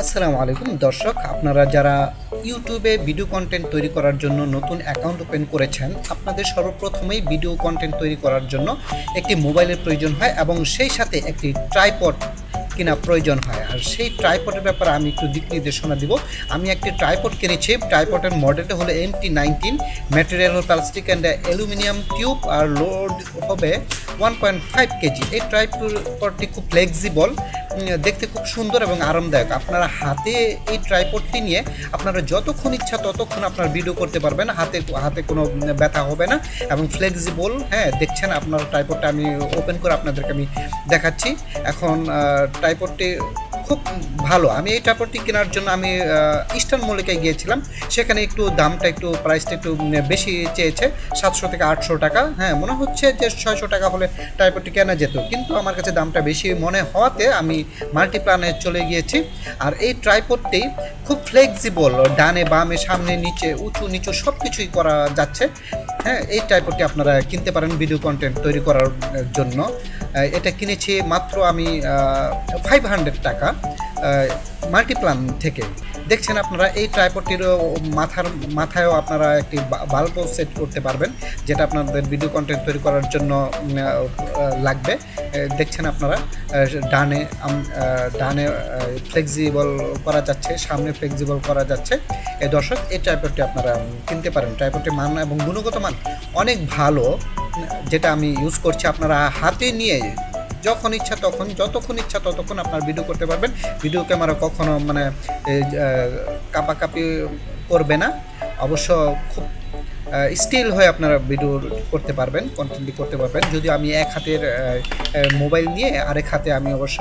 আসসালামু আলাইকুম, দর্শক। আপনারা যারা ইউটিউবে ভিডিও কন্টেন্ট তৈরি করার জন্য নতুন অ্যাকাউন্ট ওপেন করেছেন, আপনাদের সর্বপ্রথমেই ভিডিও কন্টেন্ট তৈরি করার জন্য একটি মোবাইলের প্রয়োজন হয় এবং সেই সাথে একটি ট্রাইপড কিনা প্রয়োজন হয়। আর সেই ট্রাইপডের ব্যাপারে আমি একটু দিক নির্দেশনা দিব। আমি একটি ট্রাইপড কিনেছি। ট্রাইপডের মডেলটা হলো এম টি নাইনটিন ম্যাটেরিয়াল হলো প্লাস্টিক অ্যান্ড অ্যালুমিনিয়াম টিউব আর লোড হবে ওয়ান পয়েন্ট ফাইভ কেজি। এই ট্রাইপডটি খুব ফ্লেক্সিবল দেখতে খুব সুন্দর এবং আরামদায়ক। আপনারা হাতে এই ট্রাইপডটি নিয়ে আপনারা যতক্ষণ ইচ্ছা ততক্ষণ আপনার ভিডিও করতে পারবেন। হাতে হাতে কোনো ব্যথা হবে না এবং ফ্লেক্সিবল হ্যাঁ দেখছেন আপনার ট্রাইপডটা আমি ওপেন করে আপনাদেরকে আমি দেখাচ্ছি। এখন ট্রাইপডটি খুব ভালো। আমি এই ট্রাইপডটি কেনার জন্য আমি ইস্টার্ন মল্লিকায় গিয়েছিলাম। সেখানে একটু দামটা একটু, প্রাইসটা একটু বেশি চেয়েছে, সাতশো থেকে আটশো টাকা। হ্যাঁ মনে হচ্ছে যে ছয়শো টাকা হলে ট্রাইপডটি কেনা যেত। কিন্তু আমার কাছে দামটা বেশি মনে হওয়াতে আমি মাল্টিপ্লানে চলে গিয়েছি। আর এই ট্রাইপডটি খুব ফ্লেক্সিবল ডানে বামে, সামনে, নিচে, উঁচু, নিচু সব কিছুই করা যাচ্ছে। হ্যাঁ এই টাইপটি আপনারা কিনতে পারেন ভিডিও কন্টেন্ট তৈরি করার জন্য। এটা কিনেছি মাত্র আমি ফাইভ হান্ড্রেড টাকা মাল্টিপ্লান থেকে। দেখছেন আপনারা, এই ট্রাইপডটির মাথার, মাথায়ও আপনারা একটি বাল্বও সেট করতে পারবেন, যেটা আপনাদের ভিডিও কন্টেন্ট তৈরি করার জন্য লাগবে। দেখছেন আপনারা ডানে ডানে ফ্লেক্সিবল করা যাচ্ছে, সামনে ফ্লেক্সিবল করা যাচ্ছে। এই দর্শক, এই ট্রাইপডটি আপনারা কিনতে পারেন। ট্রাইপডটির মান এবং গুণগত মান অনেক ভালো যেটা আমি ইউজ করছি আপনারা হাতে নিয়ে যখন ইচ্ছা তখন, যতক্ষণ ইচ্ছা ততক্ষণ আপনার ভিডিও করতে পারবেন। ভিডিও ক্যামেরা কখনো মানে কাপাকাপি করবে না। অবশ্য খুব স্টিল হয়ে আপনারা ভিডিও করতে পারবেন কন্টেন্টটি করতে পারবেন। যদি আমি এক হাতের মোবাইল নিয়ে আরেক হাতে আমি অবশ্য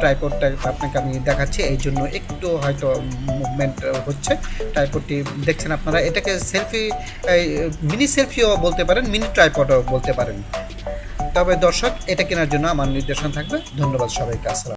ট্রাইপডটা আপনাকে আমি দেখাচ্ছি, এই জন্য একটু হয়তো মুভমেন্ট হচ্ছে। ট্রাইপডটি দেখছেন আপনারা, এটাকে সেলফি মিনি সেলফিও বলতে পারেন মিনি ট্রাইপডও বলতে পারেন। তবে দর্শক এটা কেনার জন্য আমার নির্দেশন থাকবে। ধন্যবাদ সবাইকে আসসালাম